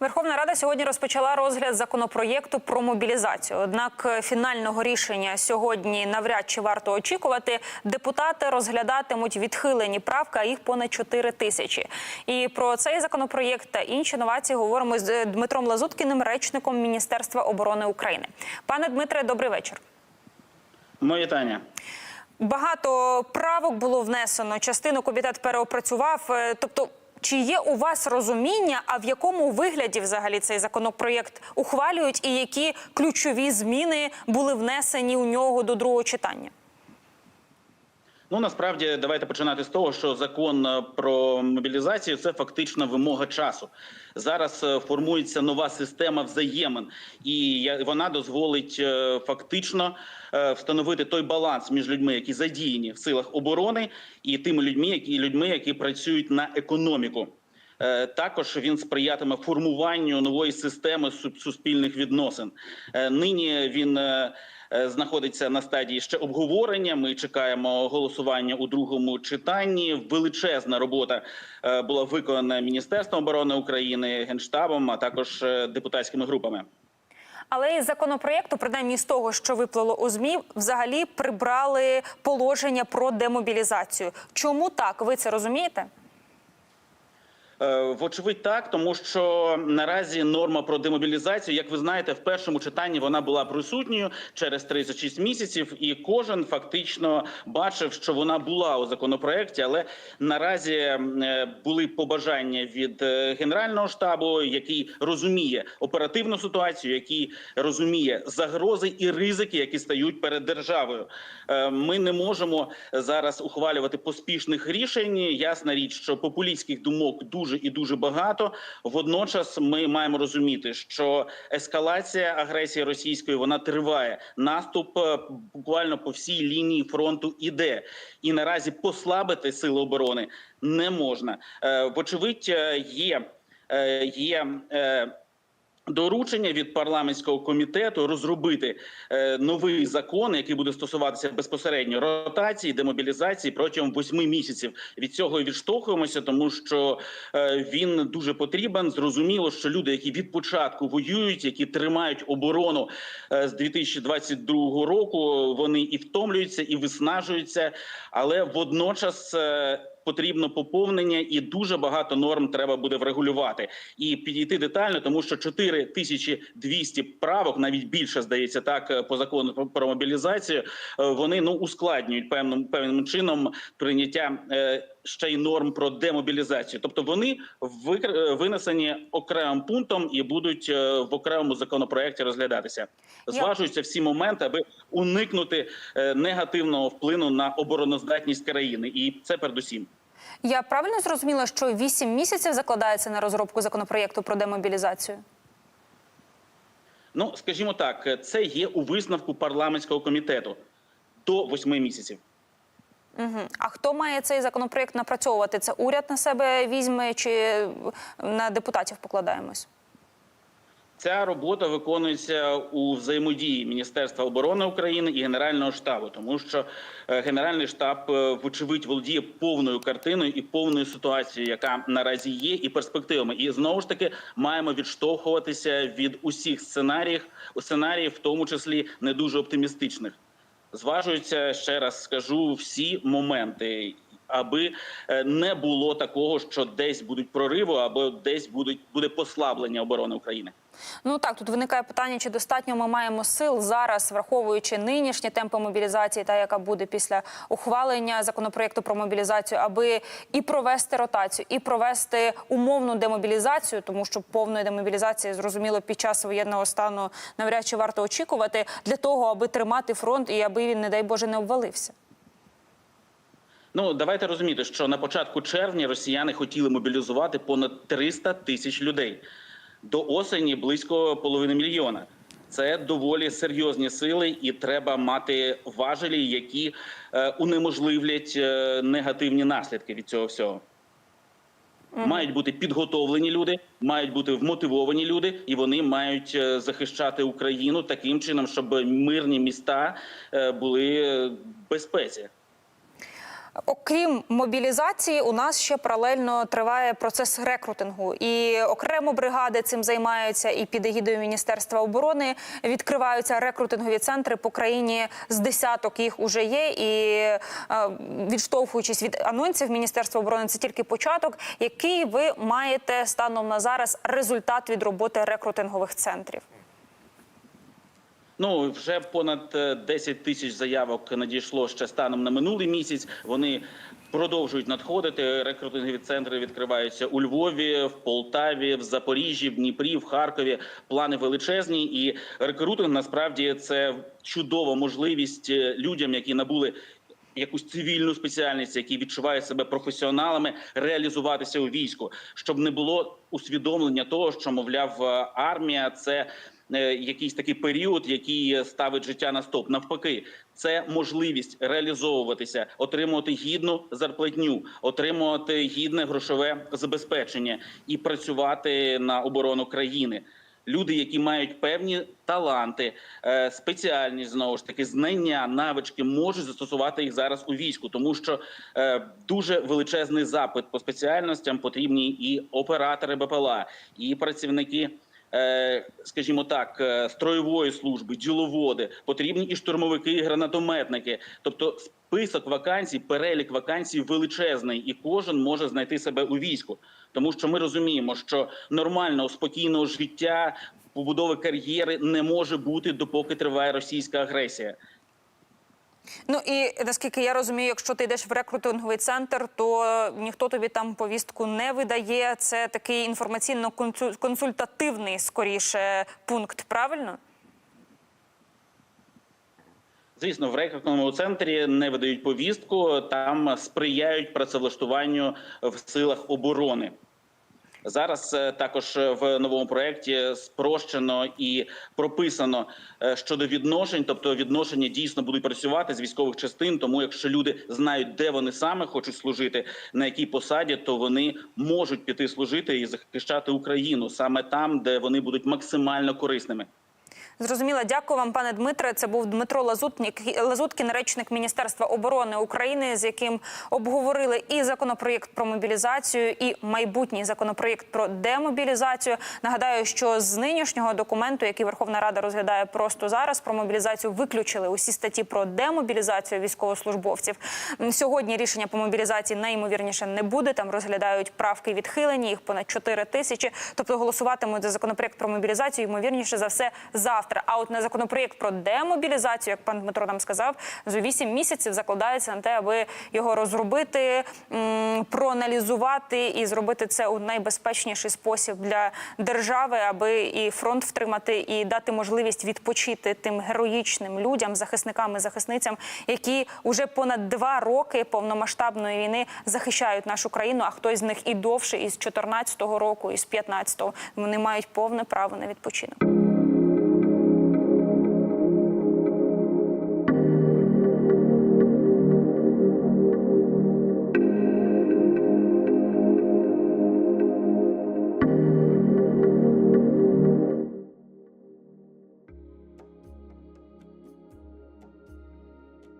Верховна Рада сьогодні розпочала розгляд законопроєкту про мобілізацію. Однак е, фінального рішення сьогодні навряд чи варто очікувати. Депутати розглядатимуть відхилені правки, а їх понад 4 тисячі. І про цей законопроєкт та інші новації говоримо з е, Дмитром Лазуткіним, речником Міністерства оборони України. Пане Дмитре, добрий вечір. Моє вітання. Багато правок було внесено. Частину комітет переопрацював. Е, Тобто, чи є у вас розуміння, а в якому вигляді взагалі цей законопроєкт ухвалюють, і які ключові зміни були внесені у нього до другого читання? Ну насправді давайте починати з того, що закон е, про мобілізацію це фактично вимога часу. Зараз е, формується нова система взаємин, і вона дозволить е, фактично встановити той баланс між людьми, які задіяні в силах оборони, і тими людьми, які людьми, які працюють на економіку. Також він сприятиме формуванню нової системи суспільних відносин. Нині він знаходиться на стадії ще обговорення. Ми чекаємо голосування у другому читанні. Величезна робота е, була виконана Міністерством оборони України, генштабом, а також е, депутатськими групами. Але із законопроєкту, принаймні з того, що виплило у змі, взагалі прибрали положення про демобілізацію. Чому так? Ви це розумієте? Е, Вочевидь, так, тому що наразі норма про демобілізацію, як ви знаєте, в першому читанні вона була присутньою через 36 місяців, і кожен фактично бачив, що вона була у законопроекті, але наразі е, були побажання від е, генерального штабу, який розуміє оперативну ситуацію, який розуміє загрози і ризики, які стають перед державою. Ми не можемо зараз ухвалювати поспішних рішень. Ясна річ, що популістських думок дуже і дуже багато. Водночас ми маємо розуміти, що ескалація агресії російської вона триває. Наступ е, буквально по всій лінії фронту іде, і наразі послабити сили оборони не можна. Е, Вочевидь, е, є. Є Доручення від парламентського комітету розробити е, новий закон, який буде стосуватися безпосередньо ротації, демобілізації протягом восьми місяців. Від цього і відштовхуємося, тому що е, він дуже потрібен. Зрозуміло, що люди, які від початку воюють, які тримають оборону е, з 2022 року, вони і втомлюються, і виснажуються, але водночас. е, Потрібно поповнення, і дуже багато норм треба буде врегулювати і підійти детально, тому що 4200 правок, навіть більше здається, так е, по закону про- мобілізацію. е, Вони ну ускладнюють певним певним чином прийняття е, ще й норм про демобілізацію. Тобто вони е, винесені окремим пунктом і будуть е, в окремому законопроекті розглядатися. Зважуються всі моменти, аби уникнути е, негативного впливу на обороноздатність країни, і це передусім. Я правильно зрозуміла, що 8 місяців закладається на розробку законопроєкту про демобілізацію? Ну скажімо так, це є у висновку парламентського комітету до восьми місяців. Угу. А хто має цей законопроєкт напрацьовувати? Це уряд на себе візьме чи на депутатів покладаємось? Ця робота виконується у взаємодії Міністерства оборони України і Генерального штабу, тому що е, Генеральний штаб, е, вочевидь, володіє повною картиною і повною ситуацією, яка наразі є, і перспективами. І знову ж таки маємо відштовхуватися від усіх сценаріїв, сценаріїв, в тому числі не дуже оптимістичних. Зважуються ще раз скажу всі моменти. Аби е, не було такого, що десь будуть прориви, або десь будуть буде послаблення оборони України. Ну так, тут виникає питання, чи достатньо ми маємо сил зараз, враховуючи нинішні темпи мобілізації, та яка буде після ухвалення законопроєкту про мобілізацію, аби і провести ротацію, і провести умовну демобілізацію, тому що повної демобілізації зрозуміло під час воєнного стану навряд чи варто очікувати для того, аби тримати фронт і аби він, не дай Боже, не обвалився. Ну давайте розуміти, що на початку червня росіяни хотіли мобілізувати понад 300 тисяч людей до осені близько половини мільйона. Це доволі серйозні сили, і треба мати важелі, які е, унеможливлять е, негативні наслідки від цього всього. Мають бути підготовлені люди, мають бути вмотивовані люди, і вони мають е, захищати Україну таким чином, щоб мирні міста були в безпеці. Окрім мобілізації, у нас ще паралельно триває процес рекрутингу. І окремо бригади цим займаються, і під егідою Міністерства оборони відкриваються рекрутингові центри по країні. З десяток їх уже є. І е, відштовхуючись від анонсів Міністерства оборони, це тільки початок. Який ви маєте станом на зараз результат від роботи рекрутингових центрів? Ну вже понад е, 10 тисяч заявок надійшло ще станом на минулий місяць. Вони продовжують надходити. Рекрутингові центри відкриваються у Львові, в Полтаві, в Запоріжжі, в Дніпрі, в Харкові. Плани величезні, і рекрутинг насправді це чудова можливість е, людям, які набули. Якусь цивільну спеціальність, які відчувають себе професіоналами, реалізуватися у війську, щоб не було усвідомлення того, що мовляв е, армія це е, якийсь такий період, який ставить життя на стоп. Навпаки, це можливість реалізовуватися, отримувати гідну зарплатню, отримувати гідне грошове забезпечення і працювати на оборону країни. Люди, які мають певні таланти, е, спеціальність знову ж таки, знання, навички, можуть застосувати їх зараз у війську, тому що е, дуже величезний запит по спеціальностям потрібні і оператори БПЛА, і працівники. Е, Скажімо так, е, строєвої служби, діловоди, потрібні і штурмовики, і гранатометники. Тобто, список вакансій, перелік вакансій величезний, і кожен може знайти себе у війську, тому що ми розуміємо, що нормального спокійного життя, побудови кар'єри не може бути допоки триває російська агресія. Ну і наскільки я розумію, якщо ти йдеш в рекрутинговий центр, то ніхто тобі там повістку не видає. Це такий інформаційно-консультативний скоріше пункт. Правильно? Звісно, в рекрутному центрі не видають повістку, там сприяють працевлаштуванню в силах оборони. Зараз е, також е, в новому проєкті спрощено і прописано е, щодо відношень, тобто відношення дійсно будуть працювати з військових частин. Тому, якщо люди знають, де вони саме хочуть служити, на якій посаді, то вони можуть піти служити і захищати Україну саме там, де вони будуть максимально корисними. Зрозуміло, дякую вам, пане Дмитре. Це був Дмитро Лазутнік, Лазуткін, речник Міністерства оборони України, з яким обговорили і законопроєкт про мобілізацію, і майбутній законопроєкт про демобілізацію. Нагадаю, що з нинішнього документу, який Верховна Рада розглядає просто зараз, про мобілізацію виключили усі статті про демобілізацію військовослужбовців. Сьогодні рішення по мобілізації найімовірніше не буде. Там розглядають правки відхилені, їх понад 4 тисячі. Тобто голосуватимуть за законопроєкт про мобілізацію, ймовірніше за все, завтра. А от на законопроєкт про демобілізацію, як пан Дмитро нам сказав, за 8 місяців закладається на те, аби його розробити, проаналізувати і зробити це у найбезпечніший спосіб для держави, аби і фронт втримати, і дати можливість відпочити тим героїчним людям, захисникам і захисницям, які уже понад два роки повномасштабної війни захищають нашу країну. А хтось з них і довше, із 14-го року, і з 15-го. Вони мають повне право на відпочинок.